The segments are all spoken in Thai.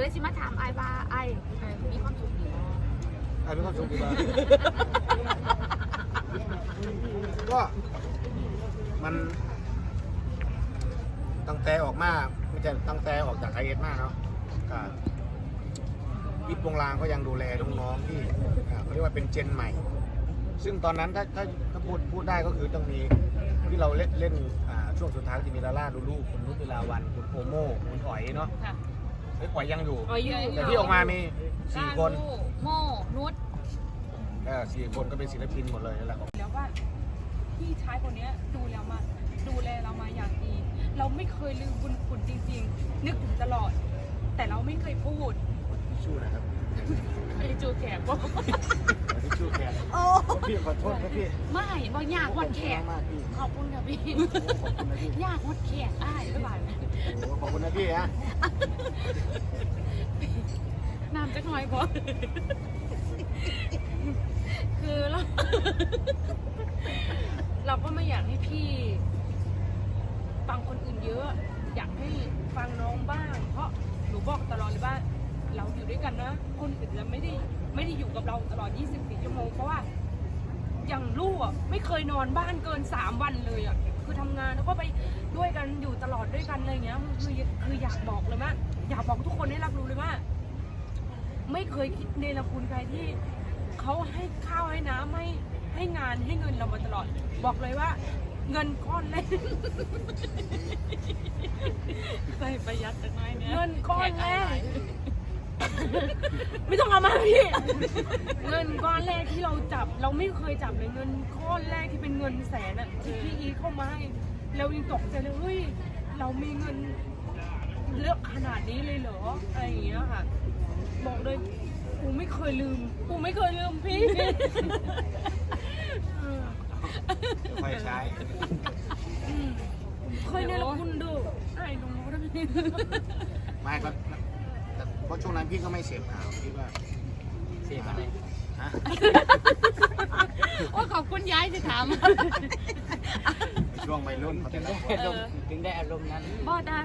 เลยสิมาถามไอ้ว่าไอ้มีความสุขดีบ่ไอ้เป็นความสุขดีมากก็มันตั้งแต่ออกมาไม่ใช่ตั้งแต่ออกจากไอเอสมาเนาะก็วิทย์วงลางก็ยังดูแลน้องๆที่อ่าเขาเรียกว่าเป็นเจนใหม่ ซึ่งตอนนั้นถ้าถ้าถ้าพูดพูดได้ก็คือต้องมีที่เราเล่นเล่นอ่าช่วงสุดท้ายที่มีลาล่าลูลูคุณนุชเวลาวันคุณโอโม่คุณอ๋อยเนาะ ค่ะเอ้ยอ๋อยยังอยู่ อ๋อยอยู่แต่ที่ออกมามีสี่คนลูกโม่นุชเออสี่คนก็เป็นศิลปินหมดเลยนั่นแหละแล้วว่าพี่ชายคนเนี้ยดูแล้วมาดูแลเรามาอย่างดี เราไม่เคยลืมบุญคุณจริง ๆ นึกถึงตลอด แต่เราไม่เคยพูดทิชชู่นะครับ ไอ้จูแขกว่า ทิชชู่แขน พี่ขอโทษครับพี่ไม่บ่ยากวัดแขกมากพี่ขอบคุณค่ะพี่ขอบคุณนะพี่ยากวัดแขกอ้ายบ๊ายบายโอ้ขอบคุณนะพี่ฮะน้ำจะน้อยก่อนคือเราเราก็ไม่อยากให้พี่ฟังคนอื่นเยอะ อยากให้ฟังน้องบ้าง เพราะหนูบอกตลอดเลยว่าเราอยู่ด้วยกันนะ คนอื่นจะไม่ได้ไม่ได้อยู่กับเราตลอด 24 ชั่วโมง เพราะว่า อย่างลูกอะไม่เคยนอนบ้านเกิน3วันเลยอะคือทำงานแล้วก็ไปด้วยกันอยู่ตลอดด้วยกันอะไรเงี้ยคือคืออยากบอกเลยว่าอยากบอกทุกคนให้รับรู้เลยว่า ไม่เคยคิดเนรคุณใครที่เขาให้ข้าวให้น้ำให้ให้งานให้เงินเรามาตลอด บอกเลยว่า เงินก้อนแรกใส่ประหยัดจังน้อยเนี่ยเงินก้อนแรก ไม่ต้องเอามาพี่ เงินก้อนแรกที่เราจับ เราไม่เคยจับเลยเงินก้อนแรกที่เป็นเงินแสนอะที่พี่อีเข้ามาให้เรายังตกใจเลยเฮ้ยเรามีเงินเลือกขนาดนี้เลยเหรออะไรอย่างเงี้ยค่ะ บอกเลยกูไม่เคยลืมกูไม่เคยลืมพี่เออค่อยใช้อืมเคยในละคุณดูไอ้น้องก็ได้พี่ ไม่ก็ ราะช่วงนั้นพี่ก็ไม่เสพข่าวพี่ว่าเสพอะไรฮะโอ้ขอบคุณย้ายจะถามช่วงวัยรุ่นเขาถึจะงรัได้บอารมณ์ถึงได้อารมณ์นั้นบอดา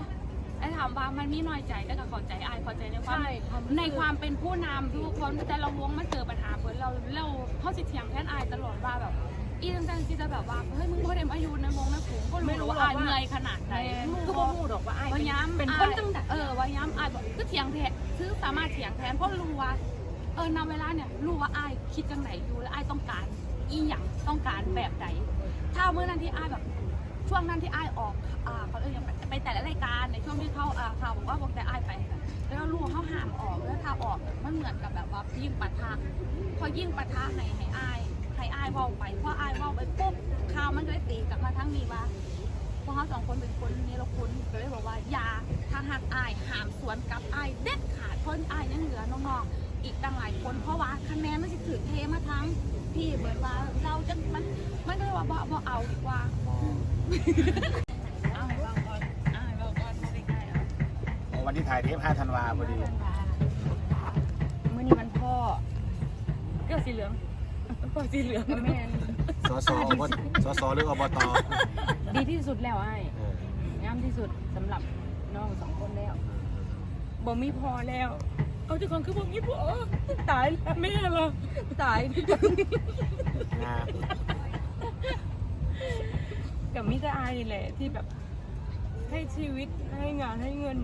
ไอ้ถามว่ามันมีน้อยใจแล้วก็เข้าใจไอ้ายเข้าใจในความใช่ความรู้สึกในความเป็นผู้นำทุกคนแต่เราวงมาเจอปัญหาเพื่อนเราเราเขาสิเถียงแทนไอ้ายตลอดว่าแบบ อีตั้งแต่ที่จะแบบว่าเฮ้ยมึงบ่ได้มาอยู่ในวงในฝูงก็รู้ว่าไอ้ายเหนื่อยขนาดไหนก็บ่พูดหรอกว่าไอ้ว่าย้ำเป็นอ้ายคนตั้งแต่เออว่าย้ำไอ้ายบอกก็เถียงแทนซื้อสามารถเถียงแทนเพราะรู้ว่าเออนำเวลาเนี่ยรู้ว่าไอ้ายคิดจังไหนอยู่และไอ้ายต้องการอีหยังต้องการแบบไหนถ้าเมื่อนั้นที่ไอ้ายแบบช่วงนั้นที่ไอ้ายออกอ่าเขาเรียกยังไงไปแต่ละรายการในช่วงที่เขาอ่าข่าวบอกว่าบอกแต่ไอ้ายไป แล้วลูกเขาห้ามออกแล้วถ้าออกมันเหมือนกับแบบว่ายิ่งปะทะพอยิ่งปะทะให้ให้อ้าย ให้อ้ายเว้าไปพออ้ายเว้าไปปุ๊บข่าวมันก็เลยตีกลับมาทั้งนี้ว่าพวกเขาสองคนเป็นคนนี้เราคุณก็เลยบอกว่าอย่าถ้าหักอ้ายห้ามสวนกลับอ้ายเด็ดขาดเพราะอ้ายยังเหลือน้องๆอีกตั้งหลายคนเพราะว่าคะแนนมันจะถือเทมาทั้งพี่เหมือนว่าเราจะมันมันก็เลยว่าบ่บ่เอาดีกว่าวันที่ถ่ายเทป5ธันวาพอดี มื่อนี้มันพ่อเกี่ยวสีเหลือง พ่อสีเหลืองแม่นสสอบตสสหรืออบตดีที่สุดแล้วไอ้เอองามที่สุดสำหรับน้องสองคนแล้วบ่มีพอแล้ว เอาทุกคนคือบ่มีพอตายแล้วแม่เหรอตายงากับมิตรอายนี่แหละ ที่แบบ ให้ชีวิตให้งานให้เงิน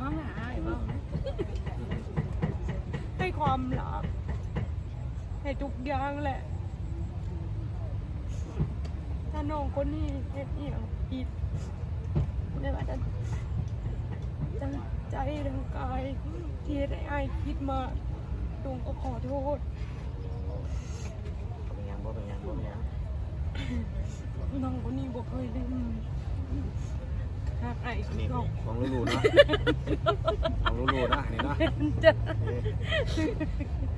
น้องหาอายบ้างให้ความรัก ให้ทุกอย่างแหละ ถ้าน้องคนนี้เฮ็ดอหย่างผิดไม่ว่าจะทั้งใจทั้งกายที่ได้อายคิดมาตุงก็ขอโทษเป็นยังบ่เป็นยังบ่เป็นยังน้องคนนี้บอกเคยลืม หากไอ้อันนี้น้องของลูลูเนาะของลูลูนะอันนี้เนาะจะเอ๊ะ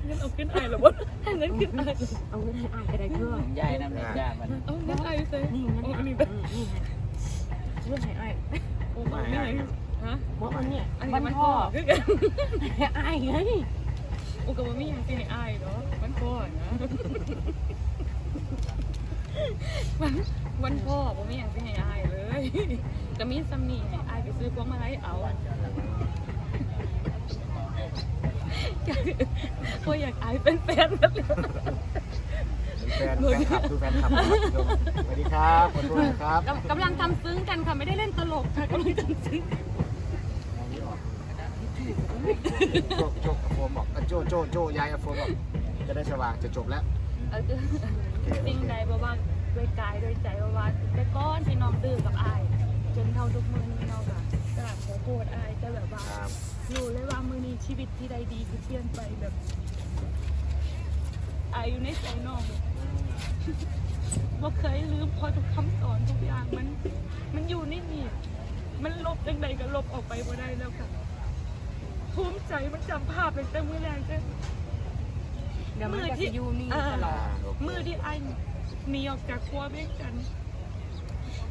งั้นเอาขึ้นไอ้หรอวะเอางั้นขึ้นไอ้เอาเงินให้ไอ้ก็ได้เพื่อยายน้ำเล็กยากมันเอางั้นไอ้เซ่นี่งั้นเอาอะอันนี้อืไปมนี่ไงเรื่องให้ไอ้โอ้ไม่ไม่ให้ให้ฮะบอกว่าเนี่ยอันนี้วันมันพ่พ่ออคือกันให้อายไงโอ้ก็บ่มีอย่างสิให้ไอ้เนาะมันพ่อนะวันวันพ่อบ่มีอย่างสิให้ไอ้เลย ก็มีซัมนี่ให้ไอ้ไปซื้อพวงมาลัยเอาก็อยากอายเป็นแฟนกันเลยแฟนแฟนคลับดูแฟนคลับนะครับสวัสดีครับขอโทษนะครับกำกำลังทำซึ้งกันค่ะไม่ได้เล่นตลกค่ะกำลังทำซึ้งโจโจกับโฟมบอกอะโจโจโจยายกับโฟมบอกจะได้สว่างจะจบแล้วเออคือโอเคโอสิ่งเคใดบ่ว่า ด้วยกายด้วยใจบ่ว่าแต่ก้อนที่น้องดื้อกับอายจนเท่าทุกมือนี้น้องแบบกราบขอโทษอายแต่แบบว่าครับ รู้เลยว่ามือนี้ชีวิตที่ใดดีคือเปลี่ยนไปแบบอายอยู่ในใจน้องบ่เคยลืมพอทุกคำสอนทุกอย่างมัน มันอยู่ในนี่มันลบจังใดก็ลบออกไปบ่ได้แล้วค่ะภูมิใจมันจำภาพเป็นแต่มือแรงแต่ เดี๋ยวมันก็จะอยู่นี่ตลอดโอเคมือที่ไอ้ หนีออกจากครัวเบ้งกัน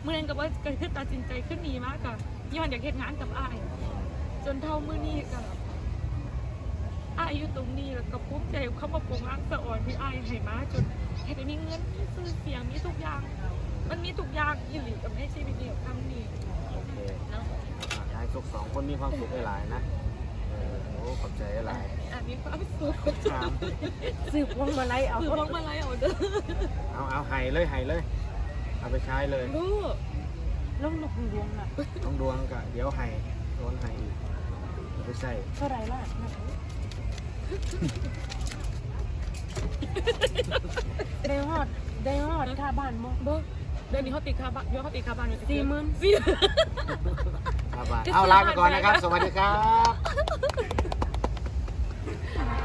เมื่อนั้นกับว่าเกิดขึ้นตัดสินใจขึ้นหนีมากกับย้อนอยากเฮ็ดงานกับไอ้าย จนเท่ามือนี้กับไอ้ายอยู่ตรงนี้แล้วก็ภูมิใจเข้ามาปรงร่างสะอ่อนที่ไอ้ายให้มาจนให้ได้มีเงินมีซื้อเสียงมีทุกอย่าง มันมีทุกอย่างอีหลีกับให้ชีวิตนี้กับคำนี้โอเคเนาะอะให้ทุกสองคนมีความสุขหลายๆนะ ขอบใจหลายอะมีความสุขครับสืบพวงมาลัยเอาคือมองมาไล่เอาเด้อเอาเอาไห้เลยไห้เลย เอาไปใช้เลยลูกแล้วนกดวงอะต้องดวงกะเดี๋ยวไห้โดนไห้อีกเอาไปใส่เท่าไหรล่ะได้ฮอดได้ฮอดค่าบ้านมั้งเบ้อเดี๋ยวนี้เขาติดคาบ้านเดี๋ยวเขาติดคาบ้านอยู่สี่หมื่นสี่ ครับว่าจะซื้อเอาลาไปก่อนบ้านนะครับไปสวัสดีครับ Yeah.